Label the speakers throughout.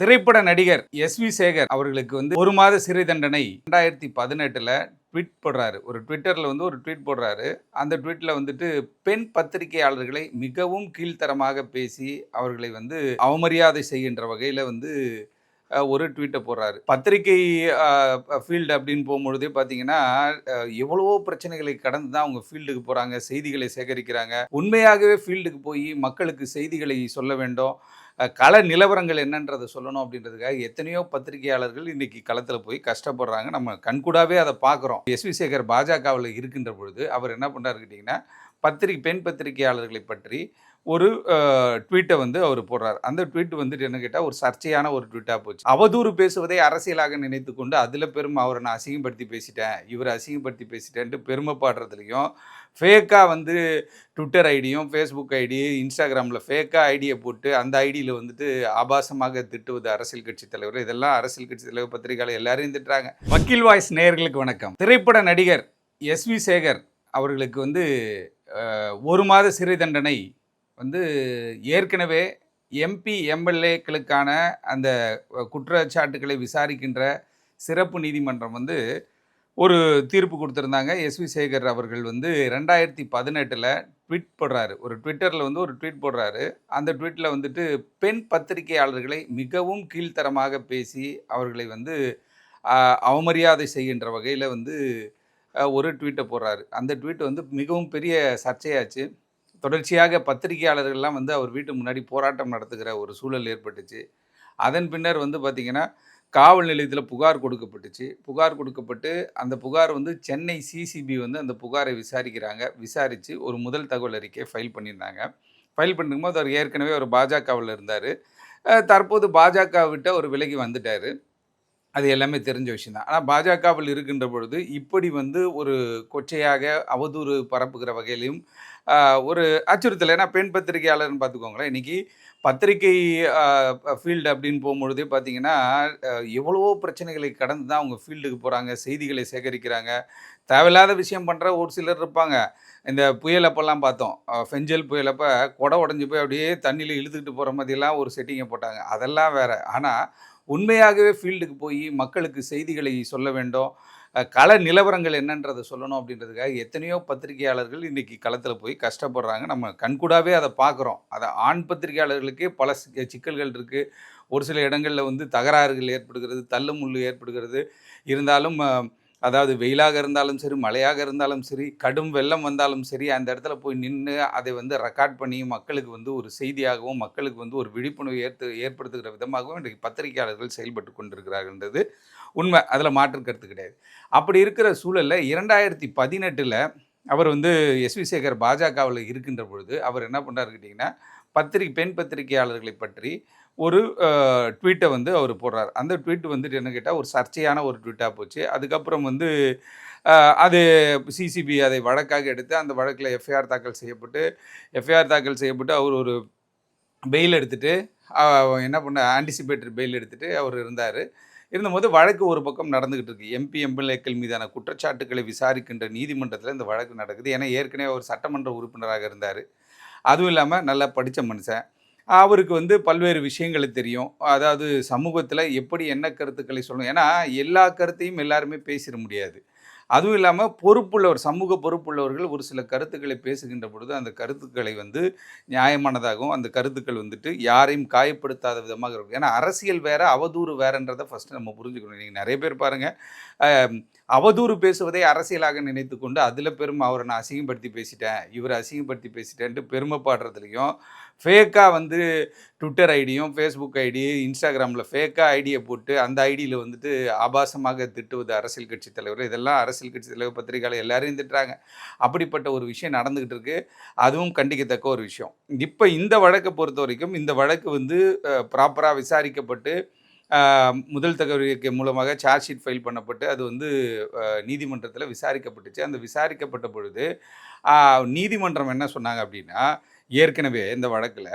Speaker 1: திரைப்பட நடிகர் S we Sekar அவர்களுக்கு வந்து ஒரு மாத சிறை தண்டனை ரெண்டாயிரத்தி பதினெட்டில் ட்வீட் போடுறாரு. ஒரு ட்விட்டரில் வந்து ஒரு ட்வீட் போடுறாரு. அந்த ட்வீட்டில் வந்துட்டு பெண் பத்திரிகையாளர்களை மிகவும் கீழ்த்தரமாக பேசி அவர்களை வந்து அவமரியாதை செய்கின்ற வகையில் வந்து ஒரு ட்வீட்டை போடுறாரு. பத்திரிகை ஃபீல்டு அப்படின்னு போகும்பொழுதே பார்த்தீங்கன்னா எவ்வளவோ பிரச்சனைகளை கடந்து தான் அவங்க ஃபீல்டுக்கு போகிறாங்க செய்திகளை சேகரிக்கிறாங்க. உண்மையாகவே ஃபீல்டுக்கு போய் மக்களுக்கு செய்திகளை சொல்ல வேண்டும். கள நிலவரங்கள் என்னன்றதை சொல்லணும் அப்படின்றதுக்காக எத்தனையோ பத்திரிகையாளர்கள் இன்னைக்கு களத்தில் போய் கஷ்டப்படுறாங்க. நம்ம கண்கூடாவே அதை பார்க்குறோம் எஸ் வி சேகர் பாஜகவில் இருக்கின்ற பொழுது அவர் என்ன பண்ணாரு கேட்டிங்கன்னா பத்திரிகை பெண் பத்திரிகையாளர்களை பற்றி ஒரு ட்வீட்டை வந்து அவர் போடுறார். அந்த ட்வீட் வந்துட்டு என்ன கேட்டால் ஒரு சர்ச்சையான ஒரு ட்வீட்டாக போச்சு. அவதூறு பேசுவதை அரசியலாக நினைத்து கொண்டு அதில் பெரும் அவரை நான் அசிங்கப்படுத்தி பேசிட்டேன் இவரை அசிங்கப்படுத்தி பேசிட்டேன்ட்டு பெருமைப்படுறதுலையும் ஃபேக்காக வந்து ட்விட்டர் ஐடியும் ஃபேஸ்புக் ஐடி இன்ஸ்டாகிராமில் ஃபேக்காக ஐடியை போட்டு அந்த ஐடியில் வந்துட்டு ஆபாசமாக திட்டுவது அரசியல் கட்சி தலைவர். இதெல்லாம் அரசியல் கட்சி தலைவர் பத்திரிகையாளர் எல்லாரையும் திட்டுறாங்க. வக்கீல் வாய்ஸ் நேயர்களுக்கு வணக்கம். திரைப்பட நடிகர் எஸ் வி சேகர் அவர்களுக்கு வந்து ஒரு மாத சிறை தண்டனை வந்து ஏற்கனவே எம்பி எம்எல்ஏக்களுக்கான அந்த குற்றச்சாட்டுகளை விசாரிக்கின்ற சிறப்பு நீதிமன்றம் வந்து ஒரு தீர்ப்பு கொடுத்துருந்தாங்க. எஸ்வி சேகர் அவர்கள் வந்து ரெண்டாயிரத்தி பதினெட்டில் ட்வீட் போடுறாரு. ஒரு ட்விட்டரில் வந்து ஒரு ட்வீட் போடுறாரு. அந்த ட்வீட்டில் வந்துட்டு பெண் பத்திரிகையாளர்களை மிகவும் கீழ்த்தரமாக பேசி அவர்களை வந்து அவமரியாதை செய்கின்ற வகையில் வந்து ஒரு ட்வீட்டை போடுறாரு. அந்த ட்வீட் வந்து மிகவும் பெரிய சர்ச்சையாச்சு. தொடர்ச்சியாக பத்திரிகையாளர்கள்லாம் வந்து அவர் வீட்டு முன்னாடி போராட்டம் நடத்துகிற ஒரு சூழல் ஏற்பட்டுச்சு. அதன் பின்னர் வந்து பார்த்திங்கன்னா காவல் நிலையத்தில் புகார் கொடுக்கப்பட்டுச்சு. புகார் கொடுக்கப்பட்டு அந்த புகார் வந்து சென்னை சிசிபி வந்து அந்த புகாரை விசாரிக்கிறாங்க. விசாரித்து ஒரு முதல் தகவல் அறிக்கையை ஃபைல் பண்ணியிருந்தாங்க. ஃபைல் பண்ணும்போது அவர் ஏற்கனவே ஒரு பாஜகவில் இருந்தார். தற்போது பாஜக விட்ட ஒரு விலகி வந்துட்டார். அது எல்லாமே தெரிஞ்ச விஷயம் தான். ஆனால் பாஜகவில் இருக்கின்ற பொழுது இப்படி வந்து ஒரு கொச்சையாக அவதூறு பரப்புகிற வகையிலையும் ஒரு அச்சுறுத்தல். ஏன்னா பெண் பத்திரிகையாளர்னு பார்த்துக்கோங்களேன் இன்னைக்கு பத்திரிகை ஃபீல்டு அப்படின்னு போகும்பொழுதே பார்த்தீங்கன்னா எவ்வளவோ பிரச்சனைகளை கடந்து தான் அவங்க ஃபீல்டுக்கு போகிறாங்க செய்திகளை சேகரிக்கிறாங்க. தேவையில்லாத விஷயம் பண்ணுற ஒரு சிலர் இருப்பாங்க. இந்த புயல் அப்போல்லாம் பார்த்தோம். ஃபெஞ்சல் புயலப்போ கொடை உடஞ்சி போய் அப்படியே தண்ணியில் இழுத்துக்கிட்டு போகிற மாதிரிலாம் ஒரு செட்டிங்கை போட்டாங்க. அதெல்லாம் வேறு. ஆனால் உண்மையாகவே ஃபீல்டுக்கு போய் மக்களுக்கு செய்திகளை சொல்ல வேண்டும். கல கள நிலவரங்கள் என்னன்றதை சொல்லணும் அப்படின்றதுக்காக எத்தனையோ பத்திரிகையாளர்கள் இன்றைக்கி களத்தில் போய் கஷ்டப்படுறாங்க. நம்ம கண்கூடாவே அதை பார்க்குறோம். அதை ஆண் பத்திரிகையாளர்களுக்கே பல சிக்கல்கள் இருக்குது ஒரு சில இடங்களில் வந்து தகராறுகள் ஏற்படுகிறது தள்ளுமுள்ளு ஏற்படுகிறது. இருந்தாலும் அதாவது வெயிலாக இருந்தாலும் சரி மழையாக இருந்தாலும் சரி கடும் வெள்ளம் வந்தாலும் சரி அந்த இடத்துல போய் நின்று அதை வந்து ரெக்கார்ட் பண்ணி மக்களுக்கு வந்து ஒரு செய்தியாகவும் மக்களுக்கு வந்து ஒரு விழிப்புணர்வு ஏற்று ஏற்படுத்துகிற விதமாகவும் இன்றைக்கு பத்திரிகையாளர்கள் செயல்பட்டு கொண்டிருக்கிறார்கள்ன்றது உண்மை. அதில் மாற்று கருத்து கிடையாது. அப்படி இருக்கிற சூழலில் இரண்டாயிரத்தி பதினெட்டில் அவர் வந்து எஸ். வி சேகர் பாஜகவில் இருக்கின்ற பொழுது அவர் என்ன பண்ணாரு கேட்டிங்கன்னா பத்திரிகை பெண் பத்திரிகையாளர்களை பற்றி ஒரு ட்வீட்டை வந்து அவர் போடுறார். அந்த ட்வீட் வந்துட்டு என்ன கேட்டால் ஒரு சர்ச்சையான ஒரு ட்வீட்டாக போச்சு. அதுக்கப்புறம் வந்து அது சிசிபி அதை வழக்காக எடுத்து அந்த வழக்கில் எஃப்ஐஆர் தாக்கல் செய்யப்பட்டு எஃப்ஐஆர் தாக்கல் செய்யப்பட்டு அவர் ஒரு பெயில் எடுத்துகிட்டு என்ன பண்ண ஆன்டிசிபேட்டட் பெயில் எடுத்துகிட்டு அவர் இருந்தார். இருந்தபோது வழக்கு ஒரு பக்கம் நடந்துகிட்டு இருக்கு. எம்பி எம்எல்ஏக்கள் மீதான குற்றச்சாட்டுக்களை விசாரிக்கின்ற நீதிமன்றத்தில் இந்த வழக்கு நடக்குது. ஏன்னா ஏற்கனவே அவர் சட்டமன்ற உறுப்பினராக இருந்தார். அதுவும் இல்லாமல் நல்லா படித்த மனுஷன். அவருக்கு வந்து பல்வேறு விஷயங்கள் தெரியும். அதாவது சமூகத்தில் எப்படி என்ன கருத்துக்களை சொல்லணும். ஏன்னா எல்லா கருத்தையும் எல்லாருமே பேசிட முடியாது. அதுவும் இல்லாமல் பொறுப்புள்ளவர் சமூக பொறுப்புள்ளவர்கள் ஒரு சில கருத்துக்களை பேசுகின்ற பொழுது அந்த கருத்துக்களை வந்து நியாயமானதாகவும் அந்த கருத்துக்கள் வந்துட்டு யாரையும் காயப்படுத்தாத விதமாக இருக்கும். ஏன்னா அரசியல் வேறு அவதூறு வேறன்றதை ஃபஸ்ட்டு நம்ம புரிஞ்சுக்கணும். நீங்கள் நிறைய பேர் பாருங்கள் அவதூறு பேசுவதை அரசியலாக நினைத்து கொண்டு அதில் பெரும் அவரை நான் அசிங்கப்படுத்தி பேசிட்டேன் இவரை அசிங்கப்படுத்தி பேசிட்டேன்ட்டு பெருமைப்படுறதுலையும் ஃபேக்காக வந்து ட்விட்டர் ஐடியும் ஃபேஸ்புக் ஐடி இன்ஸ்டாகிராமில் ஃபேக்காக ஐடியை போட்டு அந்த ஐடியில் வந்துட்டு ஆபாசமாக திட்டுவது அரசியல் கட்சி தலைவர் இதெல்லாம் அரசியல் கட்சி தலைவர் பத்திரிகையாளர் எல்லாரையும் திட்டுறாங்க. அப்படிப்பட்ட ஒரு விஷயம் நடந்துக்கிட்டு இருக்கு. அதுவும் கண்டிக்கத்தக்க ஒரு விஷயம். இப்போ இந்த வழக்கை பொறுத்த வரைக்கும் இந்த வழக்கு வந்து ப்ராப்பராக விசாரிக்கப்பட்டு முதல் தகவலிக்கை மூலமாக சார்ஜ் ஷீட் ஃபைல் பண்ணப்பட்டு அது வந்து நீதிமன்றத்தில் விசாரிக்கப்பட்டுச்சு. அந்த விசாரிக்கப்பட்ட பொழுது நீதிமன்றம் என்ன சொன்னாங்க அப்படின்னா ஏற்கனவே இந்த வழக்கில்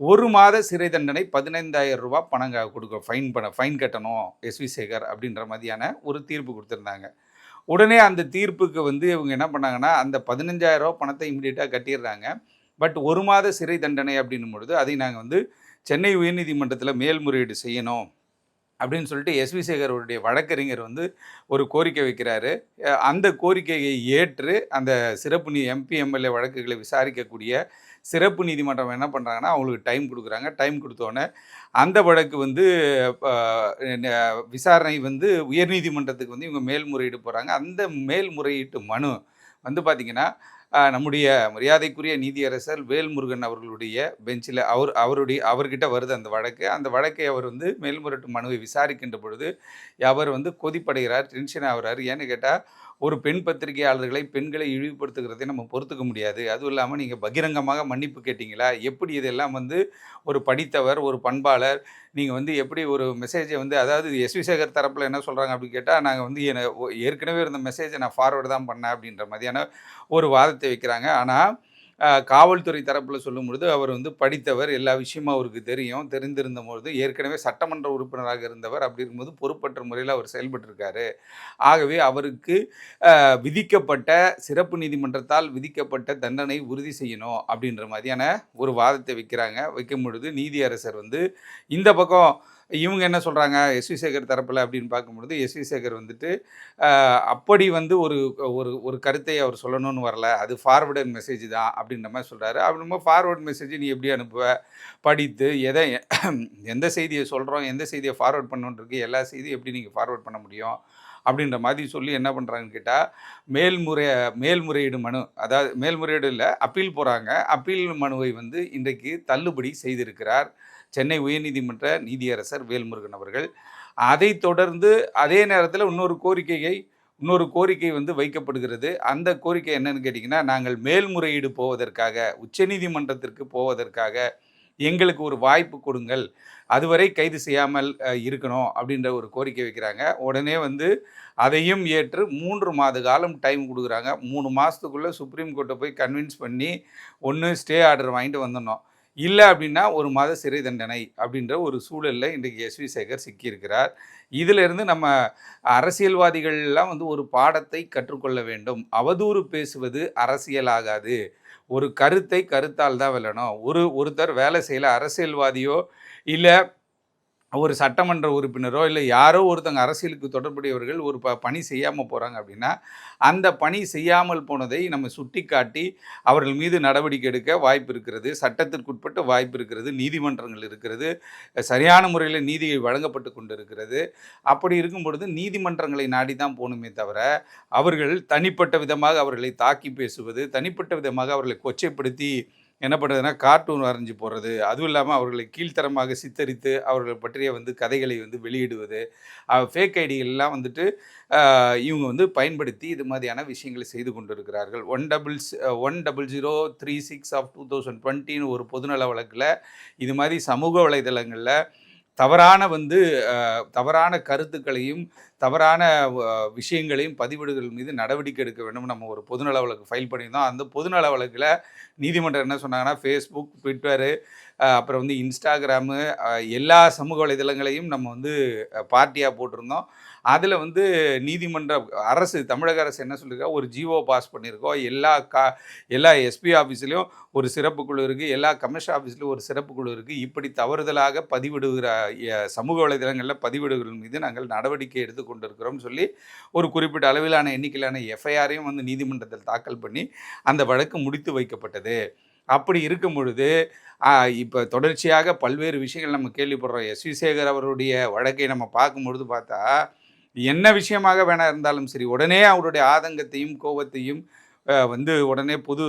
Speaker 1: ஒரு மாத சிறை தண்டனை பதினைந்தாயிரம் ரூபா பணங்க கொடுக்க ஃபைன் பண்ண ஃபைன் கட்டணும் எஸ்வி சேகர் அப்படின்ற மாதிரியான ஒரு தீர்ப்பு கொடுத்துருந்தாங்க. உடனே அந்த தீர்ப்புக்கு வந்து இவங்க என்ன பண்ணாங்கன்னா அந்த பதினஞ்சாயிரம் பணத்தை இமீடியட்டாக கட்டிடுறாங்க. பட் ஒரு மாத சிறை தண்டனை அப்படின்னும் பொழுது அதை நாங்கள் வந்து சென்னை உயர்நீதிமன்றத்தில் மேல்முறையீடு செய்யணும். அப்படின்னு சொல்லிட்டு எஸ்வி சேகருடைய வழக்கறிஞர் வந்து ஒரு கோரிக்கை வைக்கிறாரு. அந்த கோரிக்கையை ஏற்று அந்த சிறப்பு நீ எம்பி எம்எல்ஏ வழக்குகளை விசாரிக்கக்கூடிய சிறப்பு நீதிமன்றம் என்ன பண்ணுறாங்கன்னா அவங்களுக்கு டைம் கொடுக்குறாங்க. டைம் கொடுத்தோன்னே அந்த வழக்கு வந்து விசாரணை வந்து உயர்நீதிமன்றத்துக்கு வந்து இவங்க மேல்முறையீடு போகிறாங்க அந்த மேல்முறையீட்டு மனு வந்து பார்த்திங்கன்னா நம்முடைய மரியாதைக்குரிய நீதியரசர் வேல்முருகன் அவர்களுடைய பெஞ்சில் அவர் அவருடைய அவர்கிட்ட வருது அந்த வழக்கு. அந்த வழக்கை அவர் வந்து மேல்முறையீட்டு மனுவை விசாரிக்கின்ற பொழுது அவர் வந்து கொதிப்படைகிறார் டென்ஷன் ஆகிறார். ஏன்னு கேட்டால் ஒரு பெண் பத்திரிகையாளர்களை பெண்களை இழிவுபடுத்துகிறதை நம்ம பொறுத்துக்க முடியாது. அதுவும் இல்லாமல் நீங்கள் பகிரங்கமாக மன்னிப்பு கேட்டிங்களா? எப்படி இதெல்லாம் வந்து ஒரு படித்தவர் ஒரு பண்பாளர் நீங்கள் வந்து எப்படி ஒரு மெசேஜை வந்து அதாவது எஸ்வி சேகர் தரப்பில் என்ன சொல்கிறாங்க அப்படின்னு கேட்டால் நாங்கள் வந்து என ஏற்கனவே இருந்த மெசேஜை நான் ஃபார்வர்டு தான் பண்ணேன் அப்படின்ற மாதிரியான ஒரு வாதத்தை வைக்கிறாங்க. ஆனால் காவல்துறை தரப்பில் சொல்லும் பொழுது அவர் வந்து படித்தவர் எல்லா விஷயமும் அவருக்கு தெரியும். தெரிந்திருந்த பொழுது ஏற்கனவே சட்டமன்ற உறுப்பினராக இருந்தவர். அப்படி இருக்கும்போது பொறுப்பற்ற முறையில் அவர் செயல்பட்டிருக்காரு. ஆகவே அவருக்கு விதிக்கப்பட்ட சிறப்பு நீதிமன்றத்தால் விதிக்கப்பட்ட தண்டனை உறுதி செய்யணும் அப்படின்ற மாதிரியான ஒரு வாதத்தை வைக்கிறாங்க. வைக்கும் பொழுது நீதியரசர் வந்து இந்த பக்கம் இவங்க என்ன சொல்கிறாங்க எஸ்வி சேகர் தரப்பில் அப்படின்னு பார்க்கும்பொழுது எஸ்வி சேகர் வந்துட்டு அப்படி வந்து ஒரு ஒரு ஒரு கருத்தை அவர் சொல்லணும்னு வரல. அது ஃபார்வேர்டு மெசேஜ் தான் அப்படின்ற மாதிரி சொல்கிறாரு அப்படின்னும் ஃபார்வேர்டு மெசேஜ் நீ எப்படி அனுப்புவ? படித்து எதை எந்த செய்தியை சொல்கிறோம் எந்த செய்தியை ஃபார்வேர்ட் பண்ணுன்றிருக்கு எல்லா செய்தியும் எப்படி நீங்கள் ஃபார்வேர்ட் பண்ண முடியும்? அப்படின்ற மாதிரி சொல்லி என்ன பண்ணுறாங்கன்னு கேட்டால் மேல்முறை மேல்முறையீடு மனு அதாவது மேல்முறையீடு இல்லை அப்பீல் போகிறாங்க அப்பீல் மனுவை வந்து இன்றைக்கு தள்ளுபடி செய்திருக்கிறார் சென்னை உயர்நீதிமன்ற நீதியரசர் வேல்முருகன் அவர்கள். அதை தொடர்ந்து அதே நேரத்தில் இன்னொரு கோரிக்கையை இன்னொரு கோரிக்கை வந்து வைக்கப்படுகிறது. அந்த கோரிக்கை என்னன்னு கேட்டிங்கன்னா நாங்கள் மேல்முறையீடு போவதற்காக உச்சநீதிமன்றத்திற்கு போவதற்காக எங்களுக்கு ஒரு வாய்ப்பு கொடுங்கள். அதுவரை கைது செய்யாமல் இருக்கணும் அப்படின்ற ஒரு கோரிக்கை வைக்கிறாங்க. உடனே வந்து அதையும் ஏற்று மூன்று மாத காலம் டைம் கொடுக்குறாங்க. மூணு மாதத்துக்குள்ளே சுப்ரீம் கோர்ட்டை போய் கன்வின்ஸ் பண்ணி ஒன்று ஸ்டே ஆர்டர் வாங்கிட்டு வந்துடணும். இல்லை அப்படின்னா ஒரு மாத சிறை தண்டனை அப்படின்ற ஒரு சூழலில் இன்றைக்கு எஸ்வி சேகர் சிக்கியிருக்கிறார். இதிலிருந்து நம்ம அரசியல்வாதிகள்லாம் வந்து ஒரு பாடத்தை கற்றுக்கொள்ள வேண்டும். அவதூறு பேசுவது அரசியலாகாது ஒரு கருத்தை கருத்தால் தான் வெல்லணும். ஒரு ஒருத்தர் வேலை செய்யல அரசியல்வாதியோ இல்லை ஒரு சட்டமன்ற உறுப்பினரோ இல்லை யாரோ ஒருத்தங்க அரசியலுக்கு தொடர்புடையவர்கள் ஒரு ப பணி செய்யாமல் போகிறாங்க அப்படின்னா அந்த பணி செய்யாமல் போனதை நம்ம சுட்டி காட்டி அவர்கள் மீது நடவடிக்கை எடுக்க வாய்ப்பு இருக்கிறது சட்டத்திற்குட்பட்ட வாய்ப்பு இருக்கிறது நீதிமன்றங்கள் இருக்கிறது சரியான முறையில் நீதி வழங்கப்பட்டு கொண்டு இருக்கிறது அப்படி இருக்கும் பொழுது நீதிமன்றங்களை நாடி தான் போகணுமே தவிர அவர்கள் தனிப்பட்ட விதமாக அவர்களை தாக்கி பேசுவது தனிப்பட்ட விதமாக அவர்களை கொச்சைப்படுத்தி என்ன பண்ணுறதுன்னா கார்ட்டூன் வரைஞ்சி போடுறது. அதுவும் இல்லாமல் அவர்களை கீழ்த்தரமாக சித்தரித்து அவர்கள் பற்றிய வந்து கதைகளை வந்து வெளியிடுவது. ஃபேக் ஐடிகள்லாம் வந்துட்டு இவங்க வந்து பயன்படுத்தி இது மாதிரியான விஷயங்களை செய்து கொண்டிருக்கிறார்கள். One double one double zero three six of two thousand டுவெண்ட்டின்னு ஒரு பொதுநல வழக்கில் இது மாதிரி சமூக வலைதளங்களில் தவறான வந்து தவறான கருத்துக்களையும் தவறான விஷயங்களையும் பதிவிடுகள் மீது நடவடிக்கை எடுக்க வேண்டும் நம்ம ஒரு பொதுநல வழக்கு ஃபைல் பண்ணியிருந்தோம். அந்த பொதுநல வழக்கில் நீதிமன்றம் என்ன சொன்னாங்கன்னா ஃபேஸ்புக் ட்விட்டரு அப்புறம் வந்து இன்ஸ்டாகிராமு எல்லா சமூக வலைதளங்களையும் நம்ம வந்து பார்ட்டியாக போட்டிருந்தோம். அதில் வந்து நீதிமன்ற அரசு தமிழக அரசு என்ன சொல்லியிருக்கா ஒரு ஜிஓ பாஸ் பண்ணியிருக்கோம் எல்லா கா எல்லா எஸ்பி ஆஃபீஸ்லேயும் ஒரு சிறப்பு குழு இருக்குது எல்லா கமிஷன் ஆஃபீஸ்லேயும் ஒரு சிறப்பு குழு இருக்குது இப்படி தவறுதலாக பதிவிடுகிற சமூக வலைதளங்களில் பதிவிடுகள் மீது நாங்கள் நடவடிக்கை எடுத்துக்கொண்டிருக்கிறோம் சொல்லி ஒரு குறிப்பிட்ட அளவிலான எண்ணிக்கையிலான எஃப்ஐஆரையும் வந்து நீதிமன்றத்தில் தாக்கல் பண்ணி அந்த வழக்கு முடித்து வைக்கப்பட்டது. அப்படி இருக்கும் பொழுது இப்போ தொடர்ச்சியாக பல்வேறு விஷயங்கள் நம்ம கேள்விப்படுறோம். எஸ். வி சேகர் அவருடைய வழக்கை நம்ம பார்க்கும்பொழுது பார்த்தா என்ன விஷயமாக வேணா இருந்தாலும் சரி உடனே அவருடைய ஆதங்கத்தையும் கோபத்தையும் வந்து உடனே பொது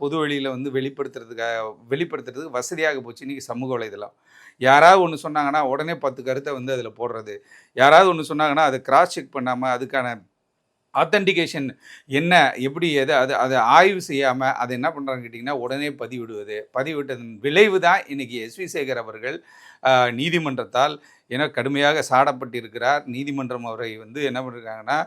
Speaker 1: பொது வெளியில் வந்து வெளிப்படுத்துறதுக்காக வெளிப்படுத்துறதுக்கு வசதியாக போச்சு இன்றைக்கி சமூக வலைதளம். யாராவது ஒன்று சொன்னாங்கன்னா உடனே பத்து கருத்தை வந்து அதில் போடுறது. யாராவது ஒன்று சொன்னாங்கன்னா அதை கிராஸ் செக் பண்ணாமல் அதுக்கான ஆத்தென்டிகேஷன் என்ன எப்படி எது அது அதை ஆய்வு செய்யாமல் அதை என்ன பண்ணுறாங்கன்னு கேட்டிங்கன்னா உடனே பதிவிடுவது. பதிவிட்டதன் விளைவு தான் இன்றைக்கி எஸ்வி சேகர் அவர்கள் நீதிமன்றத்தால் ஏன்னா கடுமையாக சாடப்பட்டிருக்கிறார். நீதிமன்றம் அவரை வந்து என்ன பண்ணிருக்காங்கன்னா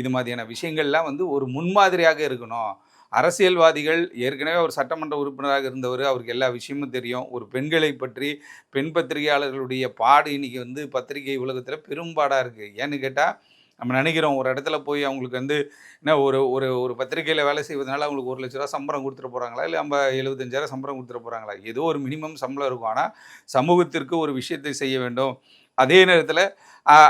Speaker 1: இது மாதிரியான விஷயங்கள்லாம் வந்து ஒரு முன்மாதிரியாக இருக்கணும். அரசியல்வாதிகள் ஏற்கனவே ஒரு சட்டமன்ற உறுப்பினராக இருந்தவர் அவருக்கு எல்லா விஷயமும் தெரியும். ஒரு பெண்களை பற்றி பெண் பத்திரிகையாளர்களுடைய பாடு இன்றைக்கி வந்து பத்திரிகை உலகத்தில் பெரும்பாடாக இருக்குது ஏன்னு கேட்டால் நம்ம நினைக்கிறோம் ஒரு இடத்துல போய் அவங்களுக்கு வந்து என்ன ஒரு ஒரு ஒரு பத்திரிகையில் வேலை செய்வதனால அவங்களுக்கு ஒரு லட்ச ரூபா சம்பளம் கொடுத்துட்டு போகிறாங்களா இல்லை நம்ம எழுபத்தஞ்சாயிரம் சம்பளம் கொடுத்துட்டு போகிறாங்களா ஏதோ ஒரு மினிமம் சம்பளம் இருக்கும். ஆனால் சமூகத்திற்கு ஒரு விஷயத்தை செய்ய வேண்டும். அதே நேரத்தில்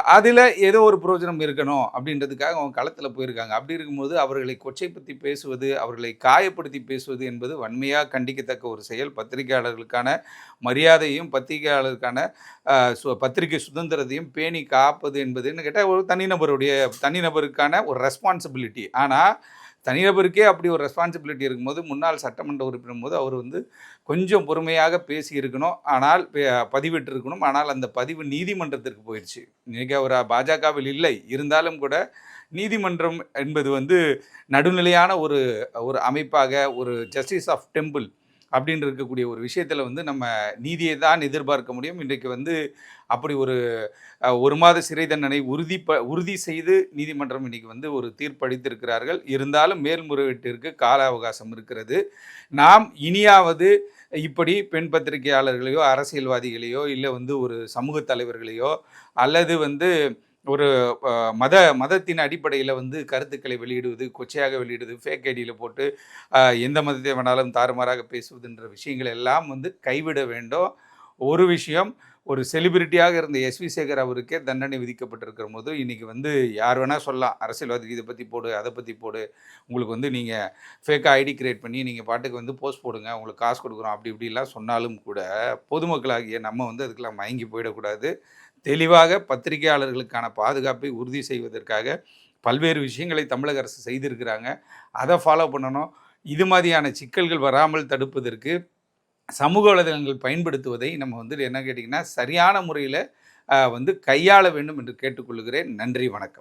Speaker 1: அதில் ஏதோ ஒரு பிரயோஜனம் இருக்கணும் அப்படின்றதுக்காக அவங்க களத்தில் போயிருக்காங்க. அப்படி இருக்கும்போது அவர்களை கொச்சைப்படுத்தி பேசுவது அவர்களை காயப்படுத்தி பேசுவது என்பது வன்மையாக கண்டிக்கத்தக்க ஒரு செயல். பத்திரிகையாளர்களுக்கான மரியாதையும் பத்திரிகையாளருக்கான சு- பத்திரிகை சுதந்திரத்தையும் பேணி காப்பது என்பதுன்னு கேட்டால் ஒரு தனிநபருடைய தனிநபருக்கான ஒரு ரெஸ்பான்சிபிலிட்டி ஆனால் தனிநபருக்கே அப்படி ஒரு ரெஸ்பான்சிபிலிட்டி இருக்கும்போது முன்னாள் சட்டமன்ற உறுப்பினர் போது அவர் வந்து கொஞ்சம் பொறுமையாக பேசி இருக்கணும் ஆனால் பதிவிட்டிருக்கணும். பதிவிட்டு இருக்கணும் ஆனால் அந்த பதிவு நீதிமன்றத்திற்கு போயிடுச்சு இன்றைக்கி அவர் பாஜகவில் இல்லை. இருந்தாலும் கூட நீதிமன்றம் என்பது வந்து நடுநிலையான ஒரு ஒரு அமைப்பாக ஒரு ஜஸ்டிஸ் ஆஃப் டெம்பிள் அப்படின்னு இருக்கக்கூடிய ஒரு விஷயத்தில் வந்து நம்ம நீதியை தான் எதிர்பார்க்க முடியும். இன்றைக்கு வந்து அப்படி ஒரு ஒரு மாத சிறை தண்டனை உறுதி ப உறுதி செய்து நீதிமன்றம் இன்றைக்கி வந்து ஒரு தீர்ப்பளித்திருக்கிறார்கள். இருந்தாலும் மேல்முறையீட்டிற்கு கால அவகாசம் இருக்கிறது. நாம் இனியாவது இப்படி பெண் பத்திரிகையாளர்களையோ அரசியல்வாதிகளையோ இல்லை வந்து ஒரு சமூக தலைவர்களையோ அல்லது வந்து ஒரு மத மதத்தின் அடிப்படையில் வந்து கருத்துக்களை வெளியிடுவது கொச்சையாக வெளியிடுவது ஃபேக் ஐடியில் போட்டு எந்த மதத்தை வேணாலும் தாறுமாறாக பேசுவதுன்ற விஷயங்கள் எல்லாம் வந்து கைவிட வேண்டும். ஒரு விஷயம் ஒரு செலிபிரிட்டியாக இருந்த எஸ்வி சேகர் அவருக்கே தண்டனை விதிக்கப்பட்டிருக்கிற போது இன்றைக்கி வந்து யார் வேணால் சொல்லலாம். அரசியல்வாதி இதை பற்றி போடு அதை பற்றி போடு. உங்களுக்கு வந்து நீங்கள் ஃபேக்காக ஐடி கிரியேட் பண்ணி நீங்கள் பாட்டுக்கு வந்து போஸ்ட் போடுங்க உங்களுக்கு காசு கொடுக்குறோம் அப்படி இப்படிலாம் சொன்னாலும் கூட பொதுமக்களாகிய நம்ம வந்து அதுக்கெல்லாம் மயங்கி போயிடக்கூடாது. தெளிவாக பத்திரிகையாளர்களுக்கான பாதுகாப்பை உறுதி செய்வதற்காக பல்வேறு விஷயங்களை தமிழக அரசு செய்திருக்கிறாங்க. அதை ஃபாலோ பண்ணணும். இது மாதிரியான சிக்கல்கள் வராமல் தடுப்பதற்கு சமூக வலைதளங்கள் பயன்படுத்துவதை நம்ம வந்து என்ன கேட்டிங்கன்னா சரியான முறையில் வந்து கையாள வேண்டும் என்று கேட்டுக்கொள்கிறேன். நன்றி வணக்கம்.